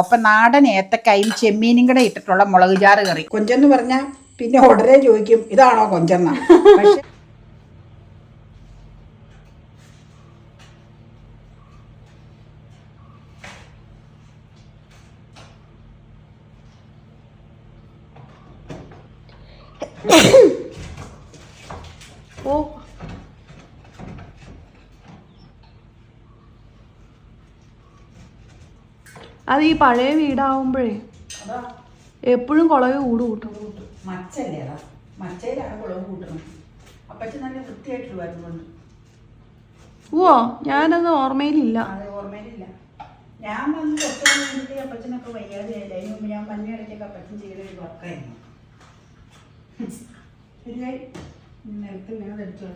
അപ്പൊ നാടൻ ഏത്തക്കായും ചെമ്മീനും കൂടെ ഇട്ടിട്ടുള്ള മുളക് ചാറ് കറി. കൊഞ്ചെന്ന് പറഞ്ഞാൽ പിന്നെ ഉടനെ ചോദിക്കും ഇതാണോ കൊഞ്ചെന്ന? പക്ഷെ അത് ഈ പഴയ വീടാവുമ്പോഴേ എപ്പോഴും കുളവ് കൂട് കൂട്ടും. മച്ചല്ലേ അതാ. മച്ചയിലാണ് കുളവ് കൂട്ടുന്നത്. അപ്പച്ച നല്ല വൃത്തിയായിട്ട് വരുന്നുണ്ട് ഓ ഞാനത് ഓർമ്മയിലില്ല. ഓർമ്മയിലില്ല. ഞാൻ വന്ന് അപ്പച്ചനൊക്കെ വയ്യാതെ അതിന് മുമ്പ് ഞാൻ മഞ്ഞ ഇടയ്ക്കൊക്കെ അപ്പച്ചൻ ചെയ്ത ഒരു വർക്കായിരുന്നു ശരിയായി നിലത്ത് വീണത് എടുത്തു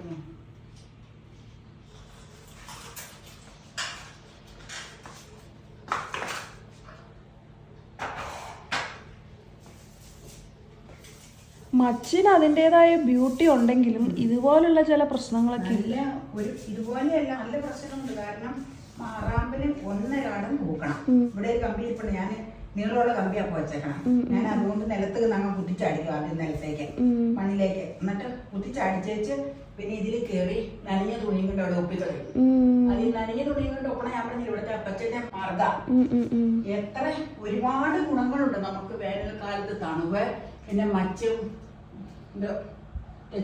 മച്ചിന് അതിന്റെതായ ബ്യൂട്ടി ഉണ്ടെങ്കിലും ഇതുപോലുള്ള ചില പ്രശ്നങ്ങളൊക്കെ ഇല്ല. ഒരു ഇതുപോലെയല്ല നല്ല പ്രശ്നമുണ്ട് കാരണം മാറാമ്പിന് ഒന്നരാടം നോക്കണം ഇവിടെ ഒരു കമ്പി ഇരിപ്പുണ്ട്. ഞാൻ നീളമുള്ള കമ്പിയാ പോച്ചേക്കണം ഞാൻ അതുകൊണ്ട് നിലത്ത് നമ്മൾ കുത്തിച്ചടിക്കും ആദ്യം നിലത്തേക്ക് മണ്ണിലേക്ക്. എന്നിട്ട് കുത്തിച്ചടിച്ചേച്ച് പിന്നെ ഇതിൽ കയറി നനഞ്ഞ തുണിയും കൊണ്ട് അവിടെ ഒപ്പിക്കളയും അത് ഈ നനഞ്ഞ തുണിയും കൊണ്ട് ഒപ്പണ ഞാൻ പറഞ്ഞില്ല ഇവിടുത്തെ അപ്പച്ചന്റെ മർദ്ദ? എത്ര ഒരുപാട് ഗുണങ്ങളുണ്ട് നമുക്ക് വേനൽക്കാലത്ത് തണുവ് പിന്നെ മച്ചും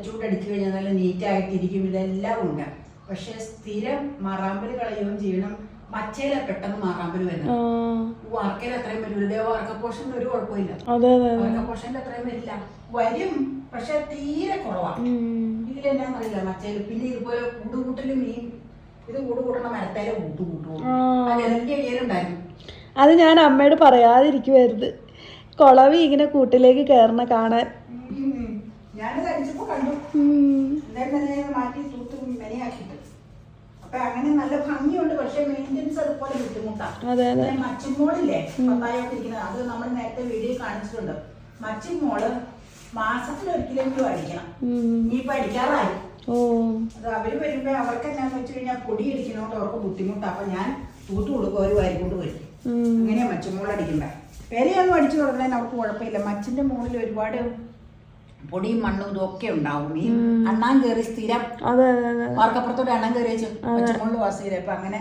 ചൂടടിച്ചു കഴിഞ്ഞാൽ നല്ല നീറ്റായിട്ടിരിക്കും ഇതെല്ലാം ഉണ്ട്. പക്ഷെ സ്ഥിരം മറാമ്പൽ കളയുകയും ചെയ്യണം. മച്ചയില പെട്ടെന്ന് മാറാമ്പൽ വരുന്നത്. വാർക്കയിൽ അത്രയും വരില്ല വാർക്ക പോഷനിൽ ഒരു കുഴപ്പമില്ല. അതെ അതെ വാർക്ക പോഷനിൽ അത്രയും വരില്ല. വരും പക്ഷെ തീരെ കുറവാണ് ഇതിലെന്നാന്നറിയില്ല മച്ചയിൽ പിന്നെ ഇതുപോലെ കൂടുകൂട്ടലും മീൻ. ഇത് കൂടുകൂട്ടണ മരത്തേലെ കൂട്ടുകൂട്ടും ഏരിയയിലുണ്ടായിരുന്നു അത് ഞാൻ അമ്മയോട് പറയാതിരിക്കുമായിരുന്നു കൊളവി ഇങ്ങനെ കൂട്ടിലേക്ക് കയറണ കാണാൻ. ഞാൻ അടിച്ചപ്പോ കണ്ടു. മാറ്റി അപ്പൊ അങ്ങനെ നല്ല ഭംഗിയുണ്ട്. പക്ഷെ മെയിന്റെനൻസ് അതുപോലെ ബുദ്ധിമുട്ടാണ് മച്ചിമോളില്ലേ പത്തായൊക്കെ ഇരിക്കുന്നത് അത് നമ്മൾ നേരത്തെ വീഡിയോ കാണിച്ചിട്ടുണ്ട്. മച്ചിമോൾ മാസത്തിൽ ഒരിക്കലെങ്കിലും അടിക്കണം. ഉം. പഠിക്കാറായി അത് അവർ വരുമ്പോ അവർക്ക് എന്നാന്ന് വെച്ച് കഴിഞ്ഞാൽ പൊടി അടിക്കുന്നോണ്ട് അവർക്ക് ബുദ്ധിമുട്ടാണ് അപ്പൊ ഞാൻ തൂത്ത് കൊടുക്കും വാരി കൊണ്ട് വരും. അങ്ങനെയാ മച്ചുമോൾ അടിക്കണ്ടേ പെരയൊന്നും അടിച്ചു തുടങ്ങാൻ അവർക്ക് കുഴപ്പമില്ല. മച്ചിന്റെ മുകളിൽ ഒരുപാട് പൊടിയും മണ്ണും ഇതൊക്കെ ഉണ്ടാവും. ഈ അണ്ണാൻ കയറി സ്ഥിരം അതെ അതെ അതെ വാർക്കപ്പുറത്തോടെ അണ്ണൻ കയറി വെച്ച് പച്ചമുള്ള വാസം അപ്പൊ അങ്ങനെ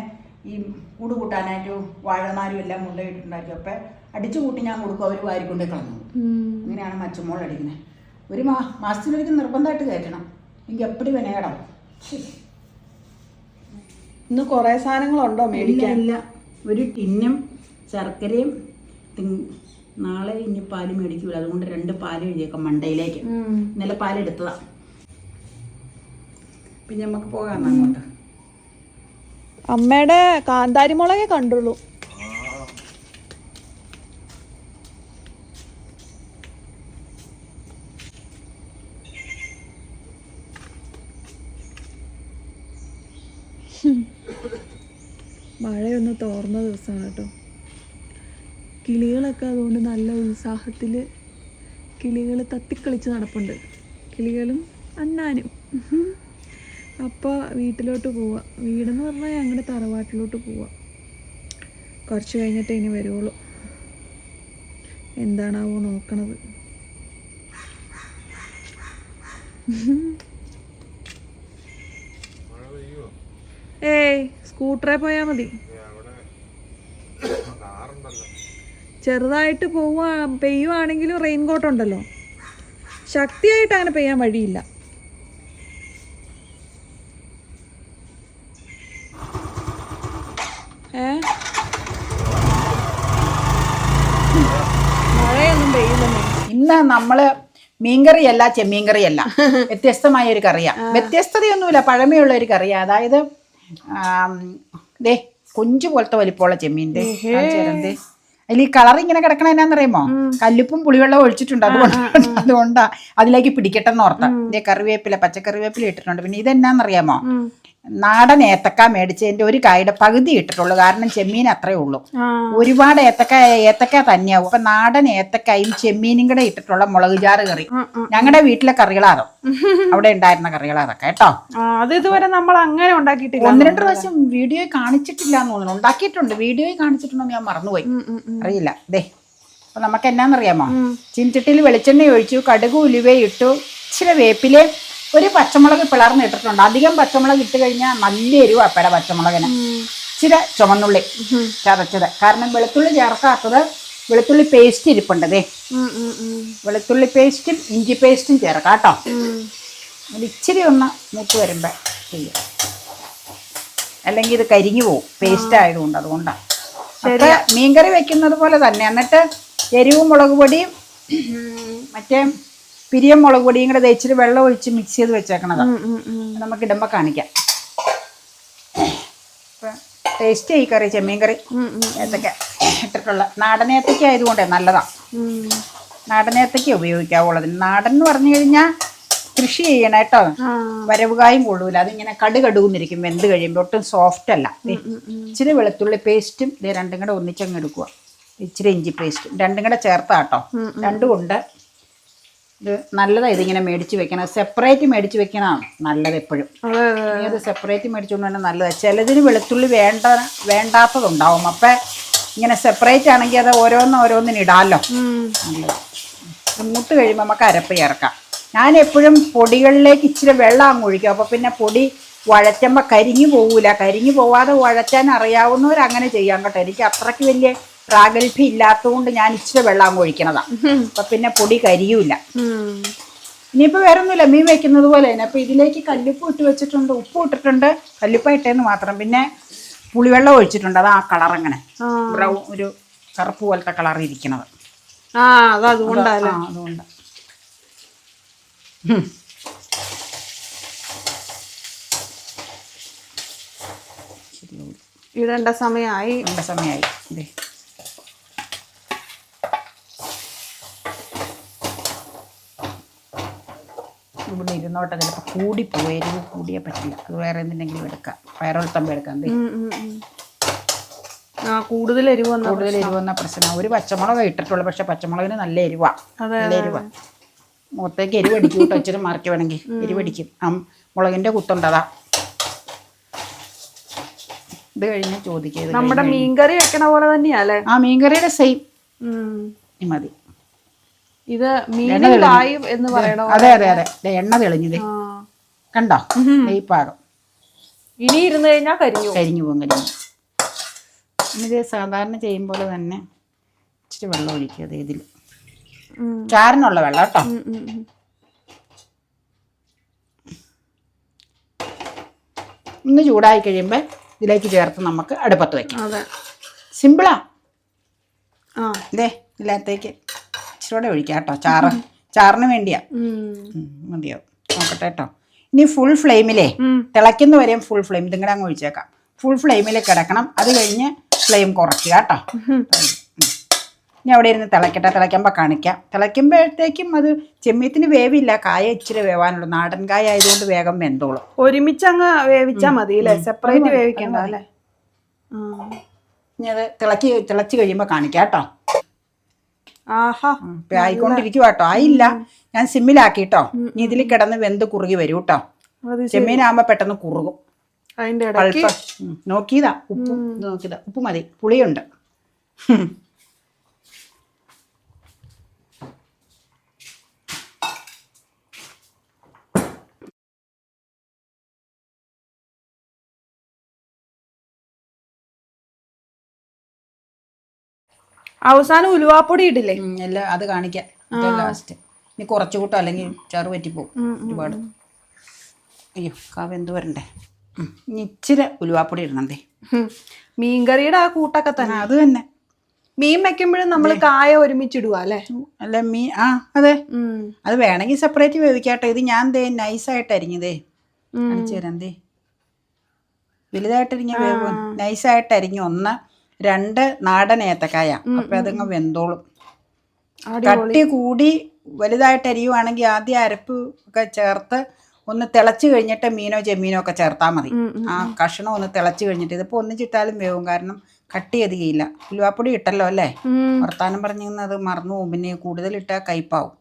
ഈ കൂട് കൂട്ടാനായിട്ട് വാഴനാരും എല്ലാം മുണ്ടയിട്ടുണ്ടാക്കി അപ്പൊ അടിച്ചു കൂട്ടി ഞാൻ കൊടുക്കും. അവർ വാരിക്കൊണ്ടേ കളഞ്ഞു. അങ്ങനെയാണ് മച്ചമോൾ അടിക്കുന്നത് ഒരു മാ മാസത്തിലൊരിക്കൽ നിർബന്ധമായിട്ട് കയറ്റണം. എനിക്ക് എപ്പോഴും വിനയടാം ഇന്ന് കുറേ സാധനങ്ങളുണ്ടോ മേടിക്കാൻ? ഇല്ല ഒരു ടിന്നും ശർക്കരയും നാളെ ഇനി പാൽ മേടിക്കൂല. അതുകൊണ്ട് രണ്ട് പാൽ എഴുതിയേക്കാം മണ്ടയിലേക്ക്. ഇന്നലെ പാലെടുത്തതാ. പിന്നെ നമുക്ക് പോകാം അങ്ങോട്ട്. അമ്മയുടെ കാന്താരി മുളകെ കണ്ടുള്ളൂ. മഴയൊന്ന് തോർന്ന ദിവസമാണ് കേട്ടോ. കിളികളൊക്കെ അതുകൊണ്ട് നല്ല ഉത്സാഹത്തിൽ കിളികൾ തത്തിക്കളിച്ച് നടപ്പുണ്ട്. കിളികളും അണ്ണാനും. അപ്പോൾ വീട്ടിലോട്ട് പോവാം വീടെന്ന് പറഞ്ഞാൽ ഞങ്ങളുടെ തറവാട്ടിലോട്ട് പോവാം കുറച്ച് കഴിഞ്ഞിട്ടേ ഇനി വരുവുള്ളൂ. എന്താണാവോ നോക്കണത്. ഏയ് സ്കൂട്ടറെ പോയാൽ മതി. ചെറുതായിട്ട് പോവുക പെയ്യുവാണെങ്കിലും റെയിൻ കോട്ട് ഉണ്ടല്ലോ ശക്തിയായിട്ട് അങ്ങനെ പെയ്യാൻ വഴിയില്ല. ഏ? മഴയൊന്നും പെയ്യില്ലെന്നേ ഇന്ന് നമ്മൾ മീൻകറിയല്ല ചെമ്മീൻ കറിയല്ല വ്യത്യസ്തമായ ഒരു കറിയാ വ്യത്യസ്തതയൊന്നുമില്ല പഴമയുള്ള ഒരു കറിയാ. അതായത് ദേ കൊഞ്ചു പോലത്തെ വലിപ്പമുള്ള ചെമ്മീന്റെ അതിൽ ഈ കളർ ഇങ്ങനെ കിടക്കണ എന്നാന്നറിയുമോ കല്ലുപ്പും പുളിവെള്ളം ഒഴിച്ചിട്ടുണ്ട്. അതുകൊണ്ട് അതുകൊണ്ടാ അതിലേക്ക് പിടിക്കട്ടെന്ന് ഓർത്ത. കറിവേപ്പില പച്ചക്കറിവേപ്പില ഇട്ടിട്ടുണ്ട്. പിന്നെ ഇതെന്നാന്നറിയാമോ നാടൻ ഏത്തക്ക മേടിച്ചതിന്റെ ഒരു കായുടെ പകുതി ഇട്ടിട്ടുള്ളൂ. കാരണം ചെമ്മീൻ അത്രേ ഉള്ളൂ. ഒരുപാട് ഏത്തക്ക ഏത്തക്ക തന്നെയാവും. അപ്പൊ നാടൻ ഏത്തക്കായും ചെമ്മീനും കൂടെ ഇട്ടിട്ടുള്ള മുളക് ചാറ് കറി. ഞങ്ങളുടെ വീട്ടിലെ കറികളാണ്. അവിടെ ഉണ്ടായിരുന്ന കറികളാതൊക്കെ കേട്ടോ? അത് ഇതുവരെ നമ്മൾ അങ്ങനെ ഉണ്ടാക്കിയിട്ടില്ല ഒന്ന് രണ്ട് പ്രാവശ്യം വീഡിയോ കാണിച്ചിട്ടില്ല എന്ന് തോന്നുന്നു. ഉണ്ടാക്കിയിട്ടുണ്ട്. വീഡിയോയിൽ കാണിച്ചിട്ടുണ്ടോ ഞാൻ മറന്നുപോയി. അറിയില്ല. ദേ അപ്പൊ നമുക്ക് എന്നാന്നറിയാമോ? ചിൻചട്ടിയിൽ വെളിച്ചെണ്ണ ഒഴിച്ചു കടുക് ഉലുവ ഇട്ടു ഇച്ചിരി വേപ്പിൽ ഒരു പച്ചമുളക് പിളർന്ന് ഇട്ടിട്ടുണ്ട്. അധികം പച്ചമുളക് ഇട്ട് കഴിഞ്ഞാൽ നല്ല എരിവ് അപ്പഴ പച്ചമുളകിന്. ഇച്ചിരി ചുമന്നുള്ളി ചതച്ചത്. കാരണം വെളുത്തുള്ളി ചേർക്കാത്തത് വെളുത്തുള്ളി പേസ്റ്റ് ഇരിപ്പുണ്ട് ദേ. ഉം, ഉം, ഉം. വെളുത്തുള്ളി പേസ്റ്റും ഇഞ്ചി പേസ്റ്റും ചേർക്കാം കേട്ടോ. അത് ഇച്ചിരി ഒന്ന് മൂത്ത് വരുമ്പോൾ ചെയ്യാം. അല്ലെങ്കിൽ ഇത് കരിഞ്ഞു പോകും പേസ്റ്റ് ആയതുകൊണ്ട് അതുകൊണ്ടാണ് ശരി മീൻകറി വെക്കുന്നത് പോലെ തന്നെ. എന്നിട്ട് എരിവും മുളക് പൊടിയും മറ്റേ പിരിയം മുളക് പൊടിയും കൂടെ തേച്ചിട്ട് വെള്ളം ഒഴിച്ച് മിക്സ് ചെയ്ത് വെച്ചേക്കണതാണ് ഉം. നമുക്ക് ഇടുമ്പോൾ കാണിക്കാം. ടേസ്റ്റ് ഈ കറി ചെമ്മീൻ കറി. ഏത്തക്ക ഇട്ടിട്ടുള്ള നാടൻ ഏത്തക്ക ആയതുകൊണ്ടേ നല്ലതാണ്. നാടൻ ഏത്തക്ക ഉപയോഗിക്കാവുള്ളത് നാടൻ എന്ന് പറഞ്ഞു കഴിഞ്ഞാൽ കൃഷി ചെയ്യണം കേട്ടോ. വരവുകായും കൊള്ളൂല. അതിങ്ങനെ കടുകടുകുന്നിരിക്കും വെന്ത് കഴിയുമ്പോൾ ഒട്ടും സോഫ്റ്റ് അല്ല. ഇച്ചിരി വെളുത്തുള്ളി പേസ്റ്റും ഇത് രണ്ടും കൂടെ ഒന്നിച്ചങ്ങ് എടുക്കുക ഇച്ചിരി ഇഞ്ചി പേസ്റ്റും രണ്ടും കൂടെ ചേർത്താട്ടോ. രണ്ടും ഉണ്ട്. ഇത് നല്ലതാണ് ഇതിങ്ങനെ മേടിച്ച് വെക്കണം. സെപ്പറേറ്റ് മേടിച്ച് വെക്കണതാണ് നല്ലത് എപ്പോഴും. അതെ അതെ. നീ അത് സെപ്പറേറ്റ് മേടിച്ചുകൊണ്ട് തന്നെ നല്ലതാണ് ചിലതിന് വെളുത്തുള്ളി വേണ്ട വേണ്ടാത്തതുണ്ടാവും. അപ്പം ഇങ്ങനെ സെപ്പറേറ്റ് ആണെങ്കിൽ അത് ഓരോന്ന് ഓരോന്നിന് ഇടാമല്ലോ. നല്ലത്. മൂത്ത് കഴിയുമ്പോൾ നമുക്ക് അരപ്പ് ചേർക്കാം. ഞാൻ എപ്പോഴും പൊടികളിലേക്ക് ഇച്ചിരി വെള്ളം അങ്ങ് ഒഴിക്കും. അപ്പോൾ പിന്നെ പൊടി വഴറ്റുമ്പോൾ കരിഞ്ഞു പോകൂല കരിഞ്ഞു പോവാതെ വഴറ്റാൻ അറിയാവുന്നവർ അങ്ങനെ ചെയ്യാം കേട്ടോ. എനിക്ക് അത്രയ്ക്ക് വലിയ പ്രാഗൽഭ്യം ഇല്ലാത്തതുകൊണ്ട് ഞാൻ ഇച്ചിരി വെള്ളം ഒഴിക്കണതാണ് അപ്പൊ പിന്നെ പൊടി കരിയൂല ഇനിയിപ്പോ ഇനിയിപ്പോൾ വേറെ ഒന്നുമില്ല മീൻ വെക്കുന്നത് പോലെ തന്നെ. അപ്പോൾ ഇതിലേക്ക് കല്ലുപ്പ് ഇട്ട് വെച്ചിട്ടുണ്ട് ഉപ്പ് ഇട്ടിട്ടുണ്ട്. കല്ലുപ്പ് ഇട്ടേന്ന് മാത്രം. പിന്നെ പുളിവെള്ളം ഒഴിച്ചിട്ടുണ്ട്. അത് ആ കളർ അങ്ങനെ ബ്രൗൺ ഒരു കറുപ്പ് പോലത്തെ കളർ ഇരിക്കണത്. ആ അത് അതുകൊണ്ട്. ഇടേണ്ട സമയമായി. ഇടേണ്ട സമയമായി. ഇതേ ഇവിടെ ഇരുന്നോട്ടെ ചിലപ്പോൾ പോയി എരിവ് കൂടിയേ പറ്റില്ല. അത് വേറെ എന്തിനെങ്കിലും എടുക്കാം. പയറുത്തമ്പ് എടുക്കാം കൂടുതൽ എരിവ് കൂടുതൽ എരിവ് വന്ന പ്രശ്നം. ഒരു പച്ചമുളക് ഇട്ടിട്ടുള്ളൂ പക്ഷെ പച്ചമുളകിന് നല്ല എരിവാ. നല്ല എരിവാ. മുഖത്തേക്ക് എരിവടിക്കും കേട്ടോ ഇച്ചിരി മറക്കി വേണമെങ്കിൽ എരിവടിക്കും ആ മുളകിന്റെ കുത്തുണ്ടതാ ഇത് കഴിഞ്ഞ് ചോദിക്കുക നമ്മുടെ മീൻകറി വെക്കണ പോലെ തന്നെയാല്ലേ ആ മീൻകറിയുടെ സെയിം. മതി. ഇത് എന്ന് പറയണോ അതെ അതെ അതെ. എണ്ണ തെളിഞ്ഞത്. കണ്ടോ? നെയ്പാകം. ഇനി ഇരുന്ന് കഴിഞ്ഞാൽ കരിഞ്ഞു കരിഞ്ഞു പോകും കരിഞ്ഞു ഇത് സാധാരണ ചെയ്യും പോലെ തന്നെ ഇച്ചിരി വെള്ളം ഒഴിക്കുക അതെ ഇതിൽ ചാരനുള്ള വെള്ളം കേട്ടോ. ഒന്ന് ചൂടായി കഴിയുമ്പോൾ ഇതിലേക്ക് ചേർത്ത് നമുക്ക് അടുപ്പത്ത് വയ്ക്കാം സിമ്പിളാ ആ? ഇതേ ഇതിനകത്തേക്ക് ഇച്ചിരി ഒഴിക്കാം കേട്ടോ. ചാറ്. ചാറിന് വേണ്ടിയാ. മതിയോ നോക്കട്ടെ കേട്ടോ. ഇനി ഫുൾ ഫ്ലെയിമിലേ. തിളയ്ക്കുന്ന വരെയും ഫുൾ ഫ്ലെയിം ഇതിങ്ങടെ അങ്ങ് ഒഴിച്ചേക്കാം. ഫുൾ ഫ്ലെയിമിൽ കിടക്കണം. അത് കഴിഞ്ഞ് ഫ്ലെയിം കുറയ്ക്കുക കേട്ടോ. ഇനി അവിടെ ഇരുന്ന് തിളയ്ക്കട്ടെ. തിളയ്ക്കുമ്പോൾ കാണിക്കാം. തിളയ്ക്കുമ്പോഴത്തേക്കും അത് ചെമ്മീത്തിന് വേവില്ല. കായ ഇച്ചിരി വേവാനുള്ളൂ. നാടൻ കായ ആയതുകൊണ്ട് വേഗം വെന്തോളും. ഒരുമിച്ച് അങ്ങ് വേവിച്ചാൽ മതി അല്ലേ? സെപ്പറേറ്റ് വേവിക്കണ്ട അല്ലേ ഇനി അത് തിളക്കി തിളച്ച് കഴിയുമ്പോൾ കാണിക്കാം കേട്ടോ. ആയിക്കൊണ്ടിരിക്കുക കേട്ടോ. ആയില്ല. ഞാൻ സിമ്മിലാക്കിട്ടോ. ഇനി ഇതിൽ കിടന്ന് വെന്ത് കുറുകി വരൂ കേട്ടോ ചെമ്മീനാകുമ്പോ പെട്ടെന്ന് കുറുകും. അതിന്റെ നോക്കിയതാ. ഉപ്പ് നോക്കിയതാ. ഉപ്പ് മതി. പുളിയുണ്ട്. അവസാനം ഉലുവാപ്പൊടി ഇടില്ലേ? എല്ലാം അത് കാണിക്കാം. ലാസ്റ്റ് ഇനി കുറച്ചു കൂട്ടോ അല്ലെങ്കിൽ ചാറ് പറ്റിപ്പോവും ഒരുപാട്. അയ്യോ കാവ് എന്ത് വരണ്ടേ? ഇച്ചിരി ഉലുവാപ്പൊടി ഇടണന്തേ മീൻകറിയുടെ ആ കൂട്ടൊക്കെ തന്നെ. അത് തന്നെ. മീൻ വെക്കുമ്പോഴും നമ്മൾ കായ ഒരുമിച്ചിടുക അല്ലേ? അല്ല മീൻ ആ അതെ. അത് വേണമെങ്കിൽ സെപ്പറേറ്റ് വേവിക്കാട്ടോ. ഇത് ഞാൻ ദേ നൈസായിട്ട് അരിഞ്ഞതേ. കാണിച്ചു തരാം ദേ. വലുതായിട്ടരിഞ്ഞ വേവ് നൈസായിട്ട് അരിഞ്ഞു ഒന്ന് രണ്ട് നാടൻ ഏത്തക്കായ. അപ്പൊ അതങ്ങ് വെന്തോളും. കട്ടി കൂടി വലുതായിട്ട് അരിയുവാണെങ്കിൽ ആദ്യം അരപ്പ് ഒക്കെ ചേർത്ത് ഒന്ന് തിളച്ച് കഴിഞ്ഞിട്ട് മീനോ ചെമ്മീനോ ഒക്കെ ചേർത്താൽ മതി. ആ കഷ്ണം ഒന്ന് തിളച്ച് കഴിഞ്ഞിട്ട് ഇതിപ്പോൾ ഒന്നിച്ചിട്ടാലും വേവും. കാരണം കട്ട് ചെയ്തില്ല ഉലുവാപ്പൊടി ഇട്ടല്ലോ അല്ലേ? വർത്താനം പറഞ്ഞിരുന്നത് മറന്നു പോകും. പിന്നെ കൂടുതൽ ഇട്ടാൽ കയ്പാവും.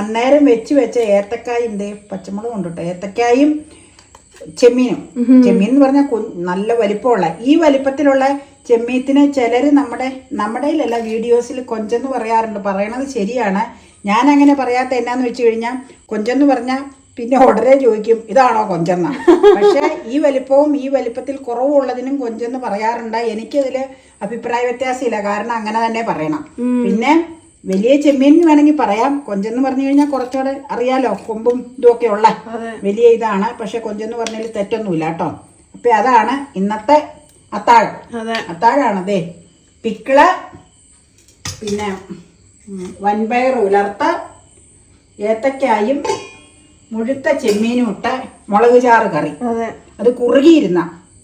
അന്നേരം വെച്ച് വെച്ച ഏത്തക്കായും പച്ചമുളക് കൊണ്ടിട്ടോ ഏത്തക്കായും ചെമ്മീനും. ചെമ്മീൻ എന്ന് പറഞ്ഞാൽ നല്ല വലിപ്പമുള്ള. ഈ വലിപ്പത്തിലുള്ള ചെമ്മീത്തിന് ചിലർ നമ്മുടെ നമ്മുടെ വീഡിയോസിൽ കൊഞ്ചെന്ന് പറയാറുണ്ട്. പറയണത് ശരിയാണ്. ഞാൻ അങ്ങനെ പറയാത്ത എന്നാന്ന് വെച്ച് കഴിഞ്ഞാൽ കൊഞ്ചെന്ന് പറഞ്ഞാൽ പിന്നെ ഉടനെ ചോദിക്കും ഇതാണോ കൊഞ്ചെന്ന? പക്ഷെ ഈ വലിപ്പവും ഈ വലിപ്പത്തിൽ കുറവുള്ളതിനും കൊഞ്ചെന്ന് പറയാറുണ്ട്. എനിക്കതിൽ അഭിപ്രായ വ്യത്യാസമില്ല. കാരണം അങ്ങനെ തന്നെ പറയണം. പിന്നെ വലിയ ചെമ്മീൻ വേണമെങ്കിൽ പറയാം. കൊഞ്ചെന്ന് പറഞ്ഞു കഴിഞ്ഞാൽ കുറച്ചുകൂടെ അറിയാലോ കൊമ്പും ഇതുമൊക്കെ ഉള്ള വലിയ ഇതാണ്. പക്ഷെ കൊഞ്ചെന്ന് പറഞ്ഞതിൽ തെറ്റൊന്നുമില്ല കേട്ടോ. അപ്പൊ അതാണ് ഇന്നത്തെ അത്താഴം. അതെ. അത്താഴാണ് അതെ പിക്കിൾ പിന്നെ വൻപയർ ഉലർത്ത ഏത്തക്കായും മുഴുത്ത ചെമ്മീനും ഇട്ട മുളക് ചാറ് കറി. അതെ. അത് കുറുകിയിരുന്ന.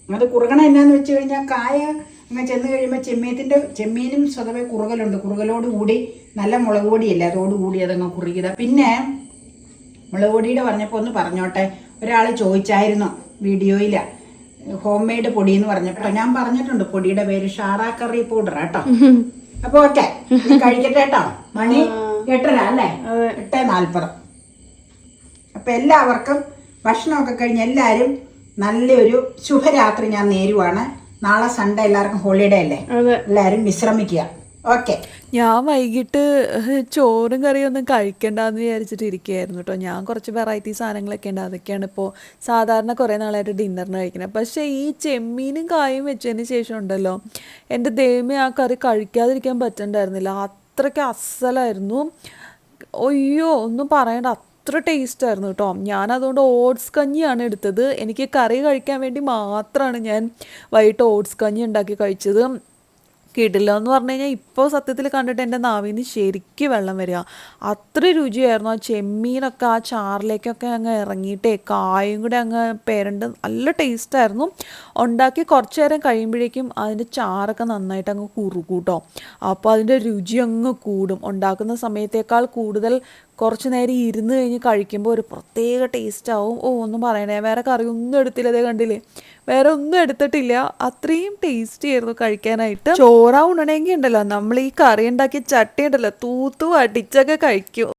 അത് കുറുകണ എന്നാന്ന് വെച്ച് കഴിഞ്ഞാൽ കായ അങ്ങ് ചെന്ന് കഴിയുമ്പോൾ ചെമ്മീത്തിന്റെ ചെമ്മീനും സ്വതവേ കുറുകലുണ്ട്. കുറുകലോട് കൂടി നല്ല മുളക് പൊടിയല്ല അതോടുകൂടി അതങ്ങ് കുറുകിയത്. പിന്നെ മുളക് പൊടിയുടെ പറഞ്ഞപ്പോൾ ഒന്ന് പറഞ്ഞോട്ടെ. ഒരാൾ ചോദിച്ചായിരുന്നു വീഡിയോയിൽ ഹോം മെയ്ഡ് പൊടി എന്ന് പറഞ്ഞപ്പോൾ ഞാൻ പറഞ്ഞിട്ടുണ്ട് പൊടിയുടെ പേര് ഷാറാ കറി പൗഡർ കേട്ടോ. അപ്പൊ ഓക്കെ കഴിക്കട്ടെ കേട്ടോ. മണി എട്ടര അല്ലേ? എട്ട് നാൽപ്പത്. അപ്പൊ എല്ലാവർക്കും ഭക്ഷണമൊക്കെ കഴിഞ്ഞ് എല്ലാവരും നല്ലൊരു ശുഭരാത്രി ഞാൻ നേരുവാണ്. നാളെ സൺഡേ എല്ലാവർക്കും ഹോളിഡേ അല്ലേ? എല്ലാവരും വിശ്രമിക്കുക. ഓക്കെ ഞാൻ വൈകിട്ട് ചോറും കറിയും ഒന്നും കഴിക്കണ്ടെന്ന് വിചാരിച്ചിട്ട് ഇരിക്കുകയായിരുന്നു കേട്ടോ ഞാൻ കുറച്ച് വെറൈറ്റി സാധനങ്ങളൊക്കെ ഉണ്ട്. അതൊക്കെയാണ് ഇപ്പോൾ സാധാരണ കുറേ നാളായിട്ട് ഡിന്നറിന് കഴിക്കുന്നത്. പക്ഷേ ഈ ചെമ്മീനും കായും വെച്ചതിന് ശേഷം ഉണ്ടല്ലോ എന്റെ ദൈവമേ ആ കറി കഴിക്കാതിരിക്കാൻ പറ്റണ്ടായിരുന്നില്ല. അത്രയ്ക്ക് അസലായിരുന്നു. അയ്യോ ഒന്നും പറയണ്ട. അത്ര ടേസ്റ്റ് ആയിരുന്നു കേട്ടോ. ഞാൻ അതുകൊണ്ട് ഓട്സ് കഞ്ഞിയാണ് എടുത്തത്. എനിക്ക് കറി കഴിക്കാൻ വേണ്ടി മാത്രമാണ് ഞാൻ വൈകിട്ട് ഓട്സ് കഞ്ഞി ഉണ്ടാക്കി കഴിച്ചത്. കിടില്ല എന്ന് പറഞ്ഞു കഴിഞ്ഞാൽ ഇപ്പോൾ സത്യത്തിൽ കണ്ടിട്ട് എന്റെ നാവിൽ നിന്ന് ശരിക്കും വെള്ളം വരിക. അത്ര രുചിയായിരുന്നു ആ ചെമ്മീനൊക്കെ ആ ചാറിലേക്കൊക്കെ അങ്ങ് ഇറങ്ങിയിട്ടേ കായും കൂടെ അങ്ങ് പേരണ്ട് നല്ല ടേസ്റ്റായിരുന്നു ഉണ്ടാക്കി കുറച്ച് നേരം കഴിയുമ്പോഴേക്കും അതിന്റെ ചാറൊക്കെ നന്നായിട്ട് അങ്ങ് കുറുകൂട്ടോ അപ്പോൾ അതിന്റെ രുചി അങ്ങ് കൂടും. ഉണ്ടാക്കുന്ന സമയത്തേക്കാൾ കൂടുതൽ കുറച്ച് നേരം ഇരുന്ന് കഴിഞ്ഞ് കഴിക്കുമ്പോൾ ഒരു പ്രത്യേക ടേസ്റ്റ് ആവും. ഓ ഒന്നും പറയണേ വേറെ കറി ഒന്നും എടുത്തില്ല അതേ കണ്ടില്ലേ? വേറെ ഒന്നും എടുത്തിട്ടില്ല. അത്രയും ടേസ്റ്റി ആയിരുന്നു കഴിക്കാനായിട്ട്. ചോറ ഉണണെങ്കിൽ ഉണ്ടല്ലോ. നമ്മൾ ഈ കറി ഉണ്ടാക്കിയ ചട്ടി ഉണ്ടല്ലോ. തൂത്തു അടിച്ചൊക്കെ കഴിക്കും.